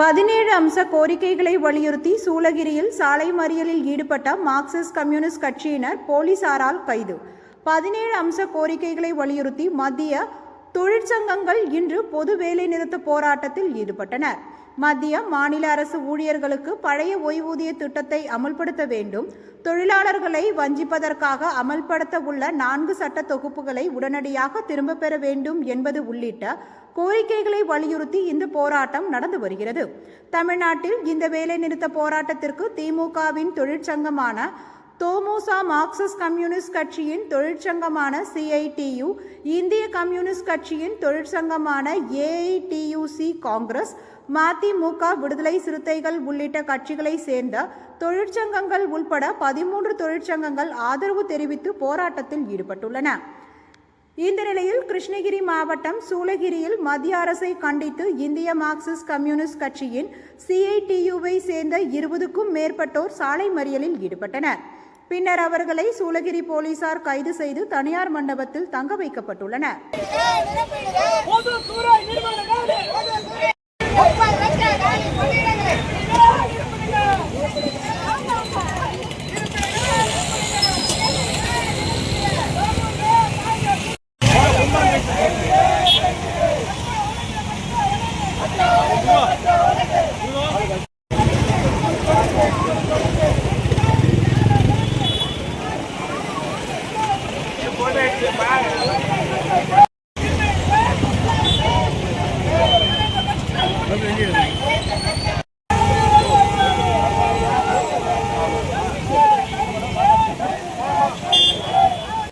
பதினேழு அம்ச கோரிக்கைகளை வலியுறுத்தி சூளகிரியில் சாலை மறியலில் ஈடுபட்ட மார்க்சிஸ்ட் கம்யூனிஸ்ட் கட்சியினர் போலீசாரால் கைது. பதினேழு அம்ச கோரிக்கைகளை வலியுறுத்தி மத்திய தொழிற்சங்கங்கள் இன்று பொது வேலைநிறுத்த போராட்டத்தில் ஈடுபட்டனர். மத்திய மாநில அரசு ஊழியர்களுக்கு பழைய ஓய்வூதிய திட்டத்தை அமல்படுத்த வேண்டும். தொழிலாளர்களை வஞ்சிப்பதற்காக அமல்படுத்த உள்ள நான்கு சட்ட தொகுப்புகளை உடனடியாக திரும்பப் பெற வேண்டும் என்பது உள்ளிட்ட கோரிக்கைகளை வலியுறுத்தி இந்த போராட்டம் நடந்து வருகிறது. தமிழ்நாட்டில் இந்த வேலைநிறுத்த போராட்டத்திற்கு திமுகவின் தொழிற்சங்கமான தோமுசா மார்க்சிஸ்ட் கம்யூனிஸ்ட் கட்சியின் தொழிற்சங்கமான சிஐடியு இந்திய கம்யூனிஸ்ட் கட்சியின் தொழிற்சங்கமான ஏஐடியுசி காங்கிரஸ் மதிமுக விடுதலை சிறுத்தைகள் உள்ளிட்ட கட்சிகளை சேர்ந்த தொழிற்சங்கங்கள் உள்பட பதிமூன்று தொழிற்சங்கங்கள் ஆதரவு தெரிவித்து போராட்டத்தில் ஈடுபட்டுள்ளன. இந்த நிலையில் கிருஷ்ணகிரி மாவட்டம் சூளகிரியில் மத்திய அரசை கண்டித்து இந்திய மார்க்சிஸ்ட் கம்யூனிஸ்ட் கட்சியின் சிஐடியுவை சேர்ந்த இருபதுக்கும் மேற்பட்டோர் சாலை மறியலில் ஈடுபட்டனர். பின்னர் அவர்களை சூளகிரி போலீசார் கைது செய்து தனியார் மண்டபத்தில் தங்க வைக்கப்பட்டுள்ளனர் Let's go! Vai.